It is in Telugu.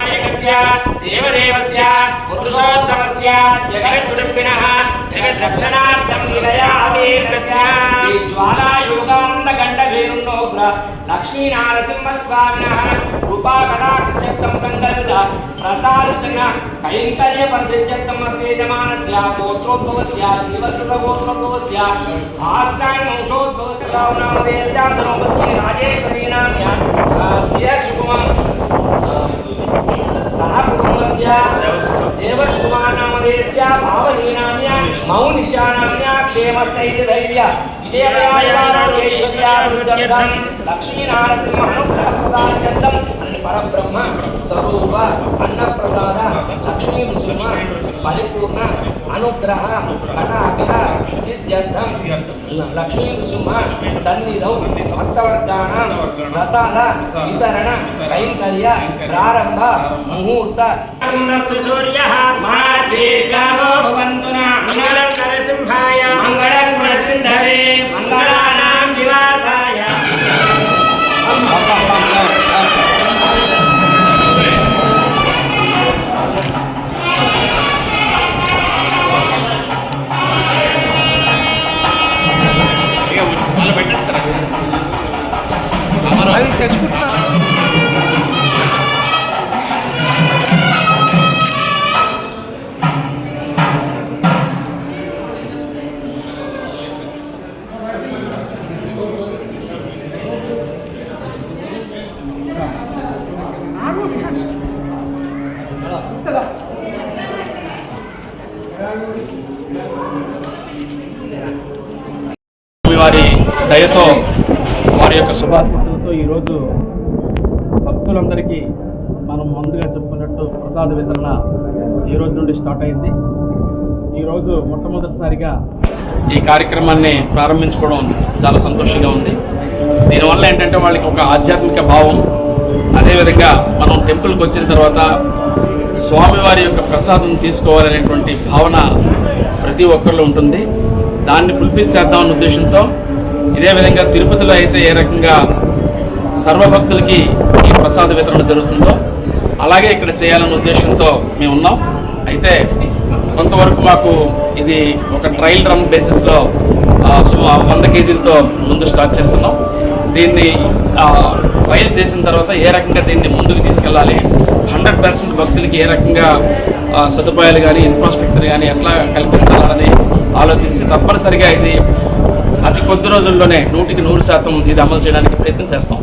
నాయకస్య దేవదేవస్య పురుషోత్తమస్య జగద్గురుపినః జగద్రక్షణార్థం నిలయావేదస్య శ్రీ జ్వాలాయోగానంద గండ వేరుణోగ్ర లక్ష్మీ నారసింహ స్వామినః కృపా సంగరుడ ప్రసాదితన కైంకర్య పరిధిత్యం అస్యేజమానస్య గోత్రోద్భవస్య శ్రీవత్సవ గోత్రోద్భవస్య ఆస్కాన్ వంశోద్భవస్య రావణామదేశాధనోపతి రాజేశ్వరీ నామ్య శ్రీయక్షకుమార్ సహ కుటుంబస్య దేవర్షుమానామదేశస్య భావనీనామ్య మౌనిశానామ్య క్షేమస్థైర్య ధైర్య ఇదే లక్ష్మీనారసింహ అనుగ్రహ ప్రదార్థం అన్ని పరబ్రహ్మ స్వరూప అన్నప్రసాద లక్ష్మీ నృసింహ పరిపూర్ణ అనుగ్రహ కటాక్ష సిద్ధ్యర్థం. లక్ష్మీ నృసింహ సన్నిధౌ భక్తవర్గాణం ప్రసాద వితరణ కైంకర్య ప్రారంభ ముహూర్త. సూర్య దీర్ఘామో భవంతు మంగళం నరసింహాయ మంగళం వారి దయతో వారి యొక్క శుభాశీస్సులతో ఈరోజు భక్తులందరికీ మనం ముందుగా చెప్పుకున్నట్టు ప్రసాద వితరణ ఈ రోజు నుండి స్టార్ట్ అయింది. ఈరోజు మొట్టమొదటిసారిగా ఈ కార్యక్రమాన్ని ప్రారంభించుకోవడం చాలా సంతోషంగా ఉంది. దీనివల్ల ఏంటంటే వాళ్ళకి ఒక ఆధ్యాత్మిక భావం అదేవిధంగా మనం టెంపుల్కి వచ్చిన తర్వాత స్వామివారి యొక్క ప్రసాదం తీసుకోవాలనేటువంటి భావన ప్రతి ఒక్కరిలో ఉంటుంది. దాన్ని ఫుల్ఫిల్ చేద్దామన్న ఉద్దేశంతో ఇదే విధంగా తిరుపతిలో అయితే ఏ రకంగా సర్వభక్తులకి ఈ ప్రసాద వితరణ జరుగుతుందో అలాగే ఇక్కడ చేయాలన్న ఉద్దేశంతో మేము ఉన్నాం. అయితే కొంతవరకు మాకు ఇది ఒక ట్రయల్ రన్ బేసిస్లో ఆ, వంద కేజీలతో ముందు స్టార్ట్ చేస్తున్నాం. దీన్ని ఆ, ట్రయల్ చేసిన తర్వాత ఏ రకంగా దీన్ని ముందుకు తీసుకెళ్ళాలి? హండ్రెడ్ పర్సెంట్ భక్తులకి ఏ రకంగా సదుపాయాలు కానీ ఇన్ఫ్రాస్ట్రక్చర్ కానీ ఎట్లా కల్పించాలని ఆలోచించి తప్పనిసరిగా ఇది అతి కొద్ది రోజుల్లోనే నూటికి నూరు శాతం ఇది అమలు చేయడానికి ప్రయత్నం చేస్తాం.